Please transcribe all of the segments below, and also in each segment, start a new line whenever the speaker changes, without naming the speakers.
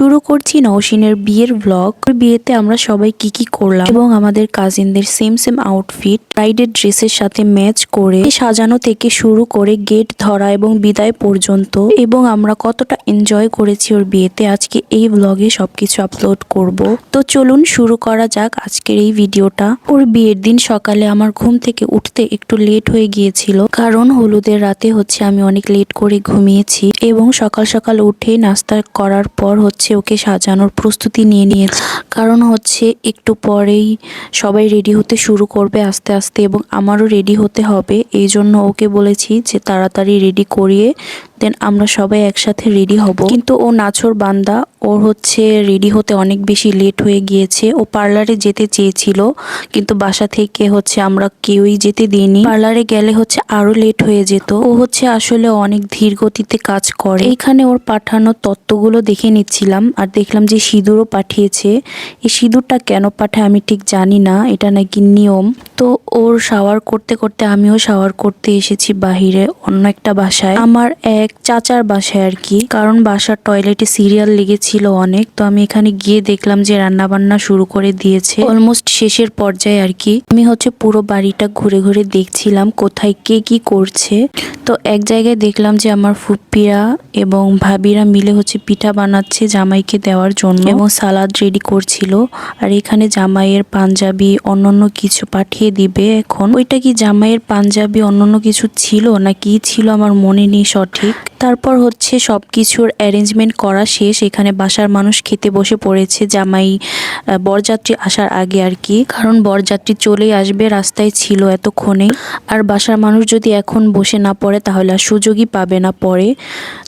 শুরু করছি নওশিনের বিয়ের ব্লগ বিয়েতে আমরা সবাই কি কি করলাম এবং আমাদের কাজিনদের সেম সেম আউটফিট ব্রাইডের ড্রেসের সাথে ম্যাচ করে সাজানো থেকে শুরু করে গেট ধরা এবং বিদায় পর্যন্ত এবং আমরা কতটা এনজয় করেছি ওর বিয়েতে আজকে এই ব্লগে সবকিছু আপলোড করব। তো চলুন শুরু করা যাক আজকের এই ভিডিওটা। ওর বিয়ের দিন সকালে আমার ঘুম থেকে উঠতে একটু লেট হয়ে গিয়েছিল, কারণ হলুদের রাতে হচ্ছে আমি অনেক লেট করে ঘুমিয়েছি এবং সকাল সকাল উঠে নাস্তা করার পর হচ্ছে ওকে সাজানোর প্রস্তুতি নিয়ে নিয়েছে। কারণ হচ্ছে একটু পরেই সবাই রেডি হতে শুরু করবে আস্তে আস্তে এবং আমারও রেডি হতে হবে। এই জন্য ওকে বলেছি যে তাড়াতাড়ি রেডি করিয়ে দেন আমরা সবাই একসাথে রেডি হব। কিন্তু ও নাছর বান্দা, ওর হচ্ছে রেডি হতে অনেক বেশি লেট হয়ে গিয়েছে। ও পার্লারে যেতে চেয়েছিল, কিন্তু বাসা থেকে হচ্ছে আমরা কেউই যেতে দিইনি। পার্লারে গেলে হচ্ছে আরও লেট হয়ে যেত। ও হচ্ছে আসলে অনেক ধীর গতিতে কাজ করে। এখানে ওর পাঠানো তত্ত্বগুলো দেখে নিচ্ছিলাম আর দেখলাম যে সিঁদুরও পাঠিয়েছে। এই সিঁদুরটা কেন পাঠায় আমি ঠিক জানি না, এটা নাকি নিয়ম। তো ওর শাওয়ার করতে করতে আমিও শাওয়ার করতে এসেছি বাহিরে অন্য একটা বাসায়। আমার এক চাচার বাসায় আর কি, কারণ বাসার টয়লেটে সিরিয়াল লেগেছিল অনেক, তো আমি এখানে গিয়ে দেখলাম যে রান্না বান্না শুরু করে দিয়েছে। অলমোস্ট শেষের পর্যায়ে আর কি, আমি হচ্ছে পুরো বাড়িটা ঘুরে ঘুরে দেখছিলাম কোথায় কে কি করছে। তো এক জায়গায় দেখলাম যে আমার ফুপ্পিরা এবং ভাবিরা মিলে হচ্ছে পিঠা বানাচ্ছে জামাইকে দেওয়ার জন্য এবং সালাদ রেডি করছিল। আর এখানে জামাইয়ের পাঞ্জাবি, অন্যান্য কিছু পাঠিয়ে দিবে এখন? ওইটা কি জামাইয়ের পাঞ্জাবি অন্যান্য কিছু ছিল না কি ছিল আমার মনে নেই সঠিক? তারপর হচ্ছে সব কিছুর অ্যারেঞ্জমেন্ট করা শেষ। এখানে বাসার মানুষ খেতে বসে পড়েছে। জামাই বরযাত্রী আসার আগে আর কি। কারণ বরযাত্রী চলেই আসবে, রাস্তায় ছিল এতক্ষণে। আর বাসার মানুষ যদি এখন বসে না পড়ে, তাহলে আর সুযোগই পাবে না পরে।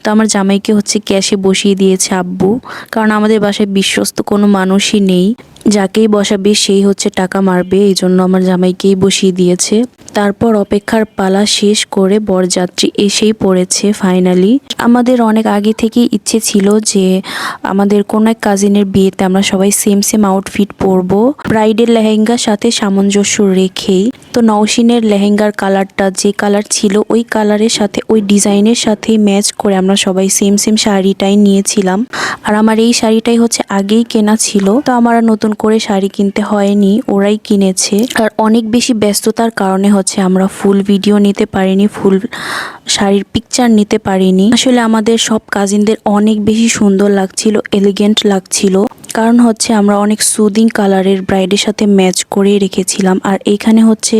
তো আমার জামাইকে হচ্ছে ক্যাশে বসিয়ে দিয়েছে আব্বু। কারণ আমাদের বাসায় বিশ্বস্ত কোনো মানুষই নেই। যাকেই বসাবে সেই হচ্ছে টাকা মারবে এই জন্য আমার জামাইকেই বসিয়ে দিয়েছে। তারপর অপেক্ষার পালা শেষ করে বরযাত্রী এসেই পড়েছে ফাইনালি আমাদের অনেক আগে থেকেই ইচ্ছে ছিল যে আমাদের কোন এক কাজিনের বিয়েতে আমরা সবাই সেম সেম আউটফিট পরবো। ব্রাইডের লেহেঙ্গার সাথে সামঞ্জস্য রেখেই। তো নওশিনের লেহেঙ্গার কালারটা যে কালার ছিল ওই কালারের সাথে, ওই ডিজাইনের সাথেই ম্যাচ করে আমরা সবাই সেম সেম শাড়িটাই নিয়েছিলাম। আর আমার এই শাড়িটাই হচ্ছে আগেই কেনা ছিল। তো আমার আর নতুন করে শাড়ি কিনতে হয়নি, ওরাই কিনেছে। আর অনেক বেশি ব্যস্ততার কারণে হচ্ছে আমরা ফুল ভিডিও নিতে পারিনি, ফুল শাড়ির পিকচার নিতে পারিনি। আসলে আমাদের সব কাজিনদের অনেক বেশি সুন্দর লাগছিল এলিগেন্ট লাগছিল। কারণ হচ্ছে আমরা অনেক সুদিং কালারের ব্রাইডের সাথে ম্যাচ করে রেখেছিলাম। আর এখানে হচ্ছে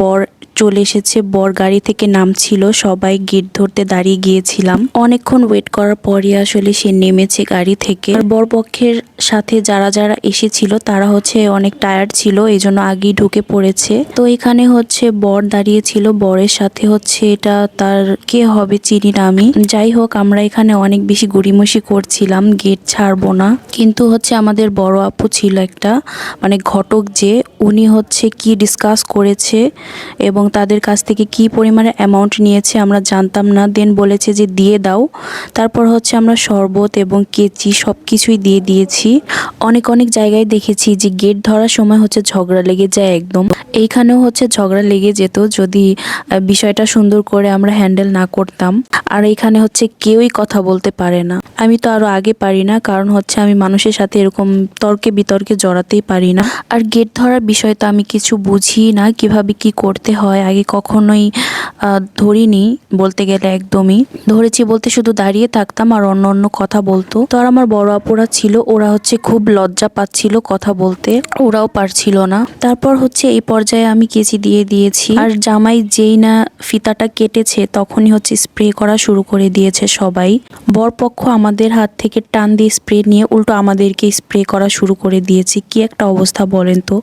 বর চলে এসেছে, বর গাড়ি থেকে নামছিল, সবাই গেট ধরতে দাঁড়িয়ে গিয়েছিলাম। অনেকক্ষণ ওয়েট করার পরই আসলে সে নেমেছে গাড়ি থেকে। আর বর পক্ষের সাথে যারা যারা এসেছিল, তারা হচ্ছে অনেক টায়ার্ড ছিল এই জন্য আগেই ঢুকে পড়েছে। তো এখানে হচ্ছে বর দাঁড়িয়েছিল বরের সাথে হচ্ছে এটা তার কে হবে চিনি না আমি। যাই হোক, আমরা এখানে অনেক বেশি গড়িমসি করছিলাম গেট ছাড়বো না। কিন্তু হচ্ছে আমাদের বড় আপু ছিল একটা মানে ঘটক যে, উনি হচ্ছে কি ডিসকাস করেছে এবং তাদের কাছ থেকে কি পরিমাণে অ্যামাউন্ট নিয়েছে আমরা জানতাম না। দেন বলেছে যে, দিয়ে দাও। তারপর হচ্ছে আমরা শরবত এবং কেচি সব কিছুই দিয়ে দিয়েছি। অনেক অনেক জায়গায় দেখেছি যে গেট ধরার সময় হচ্ছে ঝগড়া লেগে যায় একদম। এইখানেও হচ্ছে ঝগড়া লেগে যেত যদি বিষয়টা সুন্দর করে আমরা হ্যান্ডেল না করতাম। আর এখানে হচ্ছে কেউই কথা বলতে পারে না। আমি তো আরও আগে পারি না, কারণ হচ্ছে আমি মানুষের সাথে এরকম তর্কে বিতর্কে জড়াতেই পারি না। আর গেট ধরার বিষয় তো আমি কিছু বুঝি না, কীভাবে কি করতে হয়, আগে কখনোই ধরিনি বলতে গেলে একদমই। ধরেছি বলতে শুধু দাঁড়িয়ে থাকতাম আর অন্য অন্য কথা বলতো। তো আর আমার বড় আপুরা ছিল, ওরা হচ্ছে খুব লজ্জা পাচ্ছিল কথা বলতে। ওরাও পারছিল না। তারপর হচ্ছে এই পর্যায়ে আমি কেচি দিয়ে দিয়েছি। আর জামাই যেই না ফিতাটা কেটেছে, তখনই হচ্ছে স্প্রে করা শুরু করে দিয়েছে সবাই। বরপক্ষ আমাদের হাত থেকে টান দিয়ে স্প্রে নিয়ে উল্টো আমাদেরকে স্প্রে করা শুরু করে দিয়েছে। কি একটা অবস্থা বলেন তো?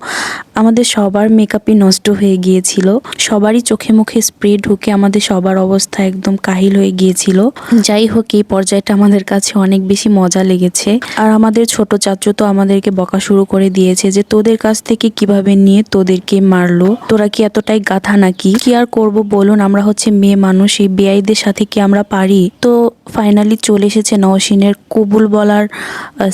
আমাদের সবার মেকআপই নষ্ট হয়ে গিয়েছিল। সবারই চোখে মুখে স্প্রে ঢুকে আমাদের সবার অবস্থা একদম কাহিল হয়ে গিয়েছিল। যাই হোক, এই পর্যায়টা আমাদের কাছে অনেক বেশি মজা লেগেছে। আর আমাদের ছোট চাচু তো আমাদেরকে বকা শুরু করে দিয়েছে যে তোদের কাছ থেকে কীভাবে নিয়ে তোদেরকে মারলো? তোরা কি এতটাই গাথা নাকি? কি আর করব বলুন, আমরা হচ্ছে মেয়ে মানুষ, এই বেআইদের সাথে কি আমরা পারি? তো ফাইনালি চলে এসেছে নওশিনের কবুল বলার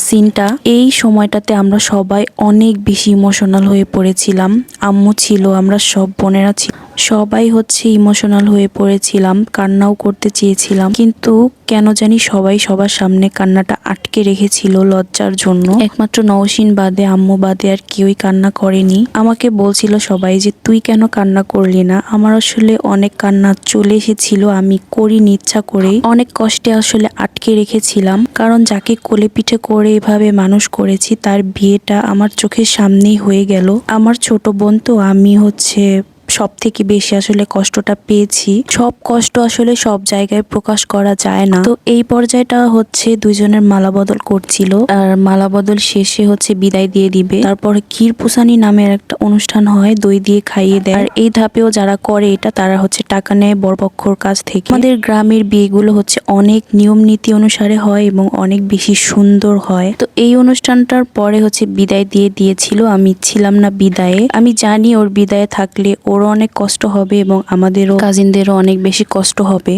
সিনটা এই সময়টাতে আমরা সবাই অনেক বেশি ইমোশনাল হয়ে পড়েছিলাম। আম্মু ছিল, আমরা সব বোনেরা ছিল সবাই হচ্ছে ইমোশনাল হয়ে পড়েছিলাম, কান্নাও করতে চেয়েছিলাম। কিন্তু কেন জানি সবাই সবার সামনে কান্নাটা আটকে রেখেছিল লজ্জার জন্য। একমাত্র নওশিন বাদে, আম্মু বাদে আর কেউই কান্না করেনি। আমাকে বলছিল সবাই যে, তুই কেন কান্না করলি না? আমার আসলে অনেক কান্না চলে এসেছিল, আমি করিনি ইচ্ছা করেই অনেক কষ্টে আসলে আটকে রেখেছিলাম, কারণ যাকে কোলে পিঠে করে এভাবে মানুষ করেছি, তার বিয়েটা আমার চোখের সামনেই হয়ে গেল। আমার ছোট বোন তো, আমি হচ্ছে সব থেকে বেশি আসলে কষ্টটা পেয়েছি। সব কষ্ট আসলে সব জায়গায় প্রকাশ করা যায় না। তো এই পর্যায়টা হচ্ছে দুজনের মালা বদল করছিল। আর মালা বদল শেষে হচ্ছে বিদায় দিয়ে দিবে। তারপর ক্ষীর পুসানি নামের একটা অনুষ্ঠান হয়, দই দিয়ে খাইয়ে দেয়। আর এই ধাপেও যারা করে এটা, তারা হচ্ছে টাকা নেয় বরপক্ষর কাছ থেকে। আমাদের গ্রামের বিয়েগুলো হচ্ছে অনেক নিয়ম নীতি অনুসারে হয় এবং অনেক বেশি সুন্দর হয়। তো এই অনুষ্ঠানটার পরে হচ্ছে বিদায় দিয়ে দিয়েছিল, আমি ছিলাম না বিদায়ে। আমি জানি ওর বিদায়ে থাকলে ওরও অনেক কষ্ট হবে এবং আমাদেরও কাজিনদেরও অনেক বেশি কষ্ট হবে।